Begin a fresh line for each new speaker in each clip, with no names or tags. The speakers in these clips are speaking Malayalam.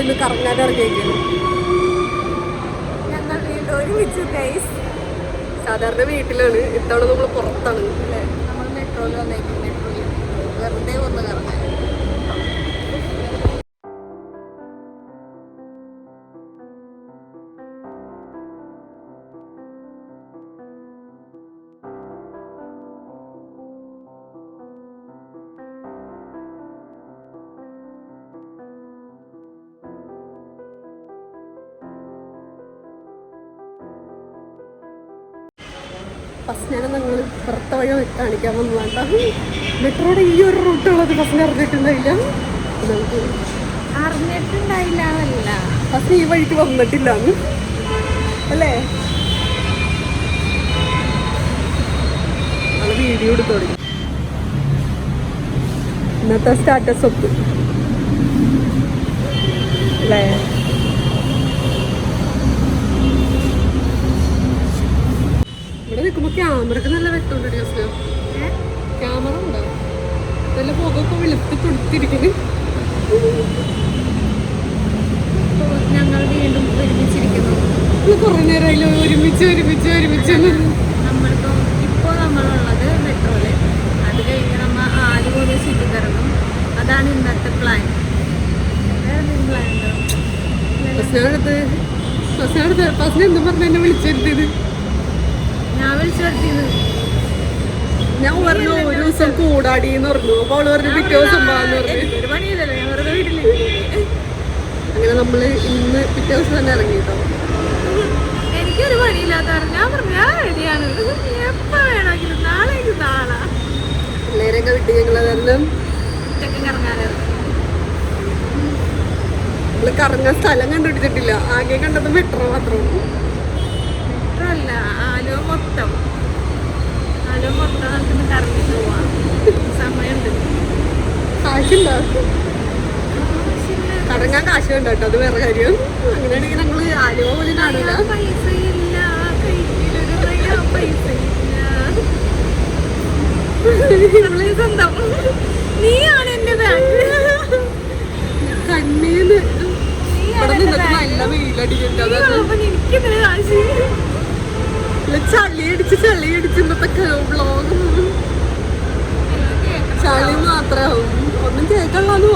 ഇന്ന് കറങ്ങാൻ ഇറങ്ങിയിരിക്കുന്നു.
ഞങ്ങൾ വീണ്ടും ഒരുമിച്ച് ഗൈസ്
സാധാരണ വീട്ടിലാണ്. ഇത്തവണ നമ്മൾ പുറത്താണ്.
അല്ലേ? നമ്മൾ മെട്രോയിൽ വന്നേക്കും മെട്രോയിൽ വെറുതെ ഒന്ന് കറങ്ങാൻ.
ഫസ്റ്റ് ഞാൻ നിങ്ങൾ പുറത്ത വഴി കാണിക്കാൻ വന്നതാണ്ട മെട്രോയുടെ ഈ ഒരു റൂട്ടുള്ളത് ഫസ്റ്റ് അറിഞ്ഞിട്ടുണ്ടായില്ല. നമുക്ക്
അറിഞ്ഞിട്ടുണ്ടായില്ല എന്നല്ല.
ഫസ്റ്റ് ഈ വഴിക്ക് വന്നിട്ടില്ല. അല്ലേ? വീഡിയോ എടുത്തു തുടങ്ങി. ഇന്നത്തെ സ്റ്റാറ്റസ് ഒപ്പ്. അല്ലേ? ക്യാമറക്ക് നല്ല വ്യക്തമുണ്ട് ദിവസം. ക്യാമറ ഉണ്ടോ? നല്ല മുഖമൊക്കെ വെളുത്ത് കൊടുത്തിരിക്കുന്നു
ഞങ്ങൾ വീണ്ടും ഒരുമിച്ചിരിക്കുന്നു.
കുറേ നേരമായില്ലോ ഒരുമിച്ച് ഒരുമിച്ച് ഒരുമിച്ച്. എന്ന്.
നമ്മളിപ്പം ഇപ്പോൾ നമ്മളുള്ളത് മെട്രോയിൽ അത് കഴിഞ്ഞ് നമ്മൾ ആലുപോലെ ചുറ്റി ഇറങ്ങും അതാണ് ഇന്നത്തെ പ്ലാൻ പ്ലാൻ ഉണ്ടോ?
ഫസ്റ്റിനടുത്ത് ഫസ്റ്റിനടുത്ത് ഫസ്റ്റിന് എന്തും പറഞ്ഞ എന്നെ വിളിച്ചിരുത്തിയത്
ഞാൻ വിളിച്ചു വരുത്തിയത്
ഞാൻ പറഞ്ഞു ഒരു ദിവസം കൂടാടി എന്ന് പറഞ്ഞു. അപ്പൊ അവൾ പറഞ്ഞു പിറ്റേ ദിവസം പറഞ്ഞു.
ഒരു പണിയില്ലല്ലോ. ഞാൻ വെറുതെ വീട്ടിലിരിക്കുകയല്ലേ.
അങ്ങനെ നമ്മൾ ഇന്ന് പിറ്റേ ദിവസം തന്നെ ഇറങ്ങി കേട്ടോ
എനിക്കൊരു പണിയില്ലാത്ത ഞാൻ പറഞ്ഞു ഞാൻ റെഡിയാണ് എപ്പോ വേണമെങ്കിലും നാളെ എനിക്ക് നാളെ.
പിള്ളേരെയൊക്കെ വിട്ട് ഞങ്ങൾ കാരണം
ഉച്ചയ്ക്ക് കറങ്ങാനായിരുന്നു
നമ്മൾ കറങ്ങാൻ സ്ഥലം കണ്ടുപിടിച്ചിട്ടില്ല. ആകെ കണ്ടത് മെട്രോ മാത്രമാണ്
മെട്രോ അല്ല. ആലുവ മൊത്തം. ആലുവ മൊത്തം നമുക്കിന്ന് കറങ്ങിട്ട് പോവാം. സമയമുണ്ട്.
കാശുണ്ടോ കറങ്ങാൻ കാശ് വേണ്ട കേട്ടോ? അത് വേറെ കാര്യം. അങ്ങനെയാണെങ്കിൽ ഞങ്ങൾ ആലുവ പോലും കാണില്ല
പൈസ ഇല്ല പൈസ ഇല്ല സ്വന്തം. നീയാണ് എന്റെ ബാങ്ക്
കണ്ണീന്ന് ഇവിടെ നിന്നിട്ട് നല്ല വെയിലടിക്കുന്നുണ്ട് അതാണ്
ഉള്ളപ്പോ കാശ്.
ചളി അടിച്ച് ചളി അടിച്ച് ഇന്നത്തെ വ്ളോഗ് ചളി മാത്രാവും. ഒന്നും കേൾക്കാനുള്ളത്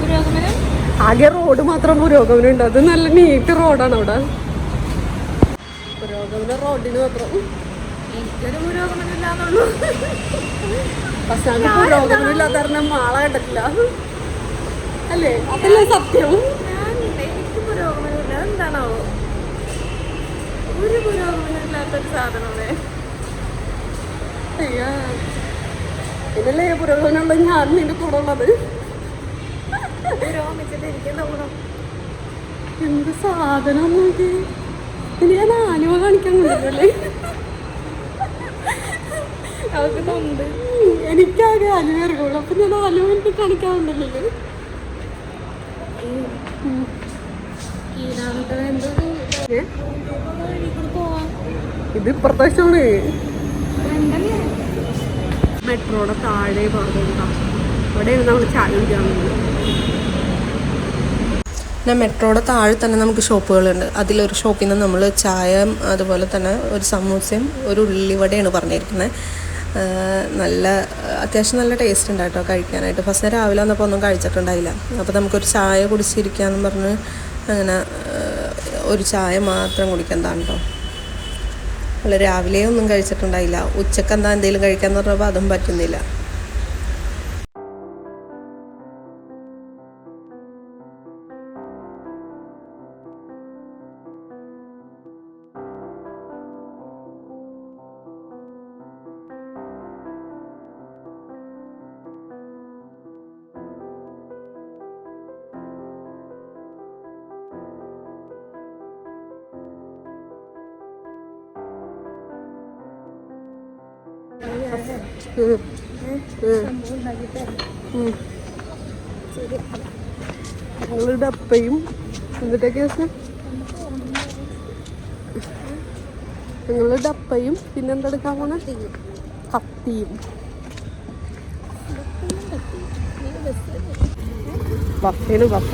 പുരോഗമനം?
ആകെ റോഡ് മാത്രം പുരോഗമനം ഉണ്ട്. അത് നല്ല നീറ്റ് റോഡാണ് അവിടെ. പുരോഗമന റോഡിന് മാത്രം.
എനിക്കൊരു പുരോഗമനം ഇല്ലാന്നുള്ളൂ
പക്ഷെ അങ്ങനെ പുരോഗമനം കാരണം മാളെ കണ്ടിട്ടില്ല. അല്ലേ? അതല്ലേ സത്യം.
ഞാൻ എനിക്ക് പുരോഗമനമില്ല. എന്താണാവോ ഒരു സാധനമേ.
അയ്യാ. ഇതിലല്ലേ പുരോഗമനമുള്ള ഞാൻ നിന്റെ കൂടെ ഉള്ളത്?
പുരോഗമിച്ചിട്ട്
എന്ത് സാധനം നോക്കി
തൊണ്ട്.
എനിക്കാകെ അലുവേറുകയുള്ളൂ അപ്പൊ ഞാൻ
അലുവിനെ കാണിക്കാറുണ്ടല്ലോ
ഇത് ഇപ്പുറത്തെ വശമാണ്. മെട്രോയുടെ താഴെ ഭാഗം അവിടെയാണ് നമ്മൾ ചായ കുടിക്കാൻ പോകുന്നത്
പിന്നെ മെട്രോയുടെ താഴെ തന്നെ നമുക്ക് ഷോപ്പുകളുണ്ട്. അതിലൊരു ഷോപ്പിൽ നിന്ന് നമ്മൾ ചായ അതുപോലെ തന്നെ ഒരു സമൂസയും ഒരു ഉള്ളിവടയാണ് പറഞ്ഞിരിക്കുന്നത് നല്ല അത്യാവശ്യം നല്ല ടേസ്റ്റ് ഉണ്ട് കേട്ടോ കഴിക്കാനായിട്ട്. ഫസ്റ്റ് രാവിലെ വന്നപ്പോൾ ഒന്നും കഴിച്ചിട്ടുണ്ടായില്ല. അപ്പോൾ നമുക്കൊരു ചായ കുടിച്ചിരിക്കാമെന്ന് പറഞ്ഞ് അങ്ങനെ ഒരു ചായ മാത്രം കുടിക്കുന്നതാണ് കേട്ടോ അല്ല രാവിലെ ഒന്നും കഴിച്ചിട്ടുണ്ടായില്ല. ഉച്ചയ്ക്ക് എന്താ എന്തെങ്കിലും കഴിക്കാമെന്ന് പറഞ്ഞപ്പോൾ അതും പറ്റുന്നില്ല.
ഉം. അപ്പയും എന്നിട്ടൊക്കെ ഞങ്ങൾ അപ്പയും പിന്നെന്തെടുക്കാൻ പോണ? കത്തിയും. ബഫേന് ബഫ.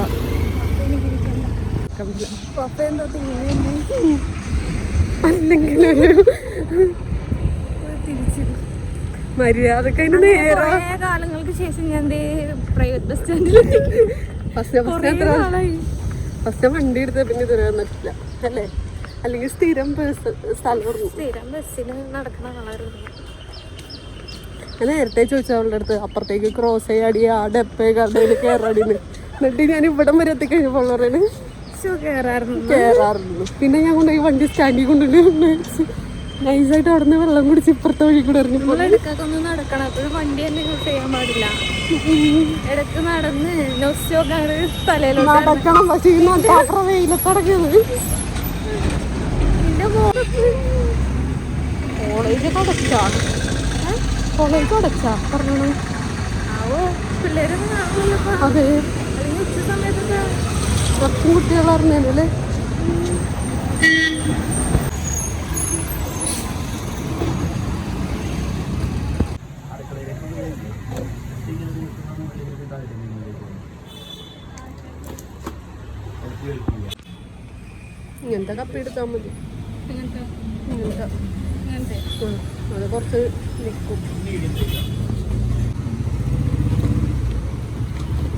അല്ലെങ്കിൽ ഒരു മര്യാദയ്ക്ക് അതിന് നേരാ.
കുറേ കാലങ്ങൾക്ക് ശേഷം ഞാൻ പ്രൈവറ്റ് ബസ് സ്റ്റാൻഡിൽ
ഫസ്റ്റ് ഫസ്റ്റ് വണ്ടി എടുത്ത പിന്നെ ഇതുവരെ വന്നിട്ടില്ല അല്ലേ? അല്ലെങ്കിൽ സ്ഥിരം ബസ് സ്ഥലം
സ്ഥിരം ബസ്സിന് നടക്കണ വളരെ
ഞാൻ. നേരത്തെ ചോദിച്ചു അവളുടെ അടുത്ത് അപ്പുറത്തേക്ക് ക്രോസ് ചെയ്യാടി ആ ഡെപ്പേ കടയിൽ കയറാടിന്ന് എന്നിട്ട് ഞാൻ ഇവിടം വരെ എത്തിക്കഴിഞ്ഞപ്പോൾ പറയണേ
കയറാറുണ്ട്
പിന്നെ ഞാൻ കൊണ്ടുപോയി വണ്ടി സ്റ്റാൻഡിൽ കൊണ്ടുപോയി നൈസായിട്ട് അവിടെ നിന്ന് വെള്ളം കുടിച്ച് ഇപ്പുറത്തെ വഴി കൂടെ ഇറങ്ങി
ഇടക്കൊക്കെ നടക്കണം. അപ്പോഴും വണ്ടി തന്നെ യൂസ് ചെയ്യാൻ പാടില്ല. ഇടയ്ക്ക് നടന്ന് നൊസ്റ്റോക്കാണ് തലയിലോട്ട്
നടക്കണം പക്ഷേ ഈ നട്ടാത്ര വെയിലത്തടക്കുന്നത് കോളേജ് അടച്ചാ കോളേജ് അടച്ചാ പറഞ്ഞു അതെ. കുറച്ചും കുട്ടികൾ അറിഞ്ഞല്ലേ ഇങ്ങനത്തെ കപ്പി എടുത്താൽ മതി.
ഇങ്ങനത്തെ.
അത് കുറച്ച് നിൽക്കും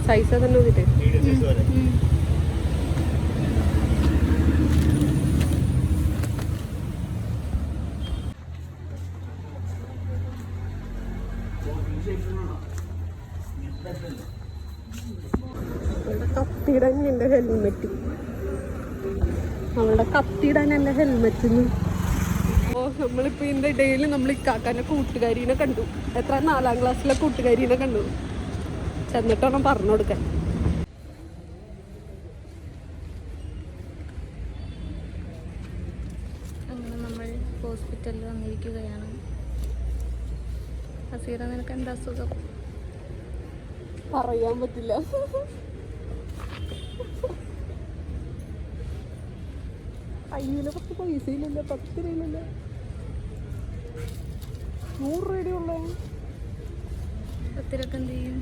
സൈസ് തന്നെ നോക്കിട്ടേ അവളുടെ കത്തിയിടാൻ എന്റെ ഹെൽമെറ്റ് അവളുടെ കത്തിയിടാൻ എന്റെ ഹെൽമെറ്റ് ഓ നമ്മളിപ്പോൾ ഇതിന്റെ ഇടയിൽ നമ്മൾ ഇക്കാക്കാന്റെ കൂട്ടുകാരീനെ കണ്ടു. എത്ര നാലാം ക്ലാസ്സിലെ കൂട്ടുകാരീനെ കണ്ടു. ചെന്നിട്ടാണ് പറഞ്ഞു കൊടുക്കാൻ.
അങ്ങനെ നമ്മൾ ഹോസ്പിറ്റലിൽ വന്നിരിക്കുകയാണ്. അസീറ നിനക്ക് എന്താ അസുഖം?
പറയാൻ പറ്റില്ല. കയ്യിൽ പത്ത് പൈസ ഇല്ലല്ലോ പത്ത് രൂപയില്ലല്ലോ നൂറ് രൂപയുടെ ഉള്ളേ.
പത്തിരൊക്കെ എന്ത് ചെയ്യും?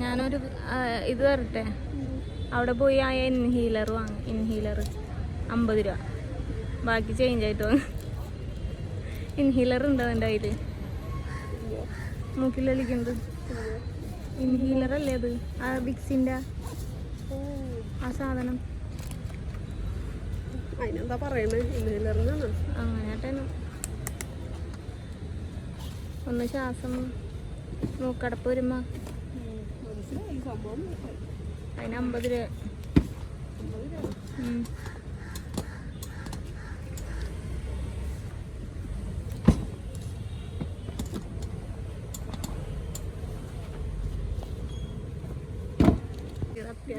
ഞാനൊരു ഇത് തരട്ടെ അവിടെ പോയി ആ ഇൻഹീലർ വാങ്ങി ഇൻഹീലർ അമ്പത് രൂപ. ബാക്കി ചേഞ്ച് ആയിട്ട് വാങ്ങി ഇൻഹീലർ ഉണ്ടോ എന്റെ കയ്യിൽ മൂക്കിലൊലിക്കുന്നത് ഇൻഹീലർ അല്ലേ അത് ആ വിക്സിന്റെ ആ സാധനം.
അതിനെന്താ പറയണേ?
അങ്ങനെയാട്ടേനു. ഒന്ന് ശ്വാസം മൂക്കടപ്പ് വരുമ്പോ. അതിന് അമ്പത് രൂപ ഉം.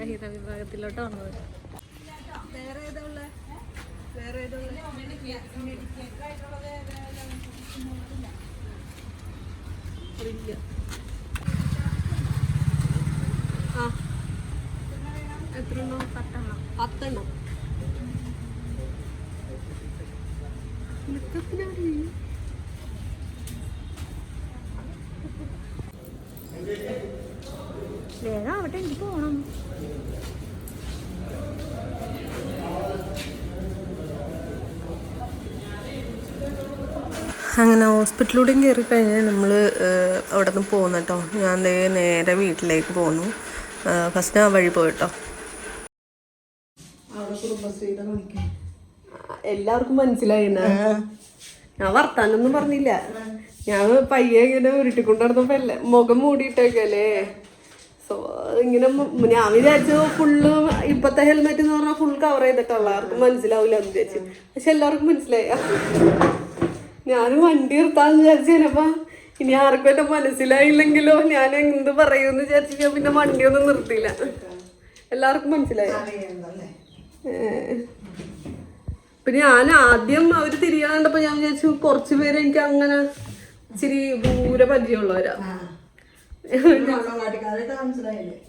ഇത് അത്യാഹിത വിഭാഗത്തിലോട്ട് വന്നത്.
ആ. എത്ര
പത്തെണ്ണം.
പത്തെണ്ണം. ഇതൊക്കെത്തിനാടി?
അങ്ങനെ ഹോസ്പിറ്റലിലൂടെയും കയറി കഴിഞ്ഞാൽ നമ്മൾ അവിടെ നിന്ന് പോകുന്നു കേട്ടോ ഞാൻ നേരെ വീട്ടിലേക്ക് പോന്നു. ഫസ്റ്റ് ആ വഴി പോയിട്ടോ.
എല്ലാവർക്കും മനസ്സിലായി. ഞാൻ വർത്താനൊന്നും പറഞ്ഞില്ല. ഞാൻ പയ്യെ ഇങ്ങനെ ഉരുട്ടിക്കൊണ്ട് നടന്നപ്പോ എല്ലാ മുഖം മൂടിയിട്ടേക്കല്ലേ? സോ ഇങ്ങനെ ഞാൻ വിചാരിച്ചു ഫുള്ള് ഇപ്പത്തെ ഹെൽമെറ്റ് എന്ന് പറഞ്ഞാൽ ഫുൾ കവർ ചെയ്തിട്ടുള്ള ആർക്കും മനസ്സിലാവില്ല എന്ന് വിചാരിച്ചു. പക്ഷെ എല്ലാവർക്കും മനസ്സിലായ. ഞാൻ വണ്ടി നിർത്താന്ന് വിചാരിച്ചപ്പോ ഇനി ആർക്കും എന്റെ മനസ്സിലായില്ലെങ്കിലോ? ഞാൻ എന്ത് പറയൂന്ന് വിചാരിച്ചു ഞാൻ പിന്നെ വണ്ടിയൊന്നും നിർത്തിയില്ല. എല്ലാവർക്കും മനസ്സിലായി? പിന്നെ ഞാൻ ആദ്യം അവർ തിരിയാണ്ടപ്പോ ഞാൻ വിചാരിച്ചു കുറച്ചു പേര് എനിക്ക് അങ്ങനെ ഇച്ചിരി ദൂരെ പരിചയമുള്ളവരാ.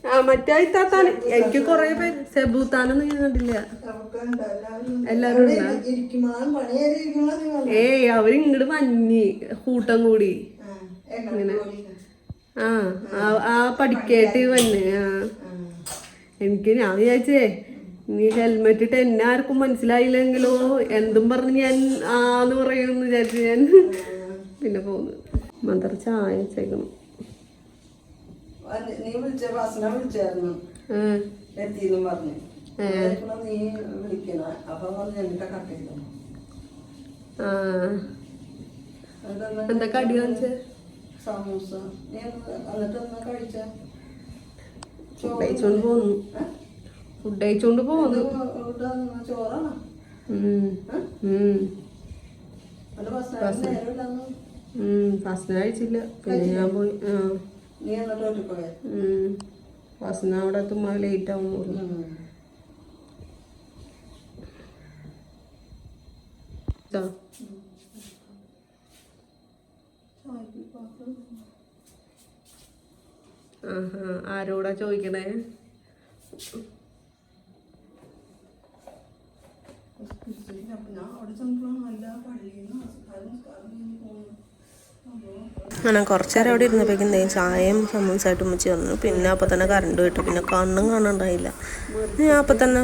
ആ മറ്റേ ഇത്താത്താണ് എനിക്ക് കൊറേ പേര് സെബൂത്താനൊന്നും ഞാൻ കണ്ടില്ല എല്ലാരും ഏയ് അവർ ഇങ്ങോട്ട് മഞ്ഞി കൂട്ടം കൂടി.
അങ്ങനെ
ആ ആ- പഠിക്കേട്ട് വന്നെ ആ. എനിക്ക് ഞാൻ വിചാരിച്ചേ നീ ഹെൽമെറ്റ് ഇട്ട് എന്നെ ആർക്കും മനസ്സിലായില്ലെങ്കിലോ എന്തും പറഞ്ഞ് ഞാൻ ആന്ന് പറയുമെന്ന് വിചാരിച്ചു ഞാൻ പിന്നെ പോന്നു. മദർ ചായ വെച്ചേക്കണം
നീ വിളിച്ച ബസ്സിനെ വിളിച്ചായിരുന്നു.
ആ,
എത്തിയെന്നും പറഞ്ഞു. നീ വിളിക്കണ. അപ്പൊ പറഞ്ഞു എന്നിട്ട് കട്ട് ചെയ്തു.
ആ.
എന്നിട്ട്
എന്താ കടി കാണിച്ചേ?
സമൂസ. നീ എന്നിട്ട് ഒന്ന് കഴിച്ച?
ഫുഡ് കഴിച്ചോണ്ട് പോന്നു. ഫുഡ് കഴിച്ചോണ്ട് പോന്നു.
ചോറാണോ?
ഉം. ഉം.
അത് ബസ്സിന് നേരമില്ലെന്ന്.
കഴിച്ചില്ല. പിന്നെ ഞാൻ പോയി. ആ.
നീ എന്നിട്ട് ഒരു പോയ
ഉം. ഫസ്റ്റിന് അവിടെ എത്തുമ്പോൾ ലേറ്റ് ആവും. ആഹാ ആരോടാ ചോദിക്കണേ?
ഞാൻ അവിടെ ചെന്നപ്പോഴാണ് നല്ല പള്ളിയിൽ നിന്ന് കഴിഞ്ഞ് പോകുന്നു
അങ്ങനെ കുറച്ച് നേരം അവിടെ ഇരുന്നപ്പോഴേക്കും ചായയും സമൂസമായിട്ട് ഉമ്മച്ചി വന്നു. പിന്നെ അപ്പം തന്നെ കറണ്ട് കിട്ടും. പിന്നെ കണ്ണും കാണാണ്ടായില്ല. ഞാൻ അപ്പം തന്നെ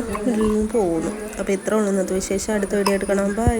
പോകുന്നു അപ്പോൾ ഇത്ര ഉള്ളൂ. ഇന്നത്തെ വിശേഷം. അടുത്ത വീഡിയോ എടുക്കണം ബൈ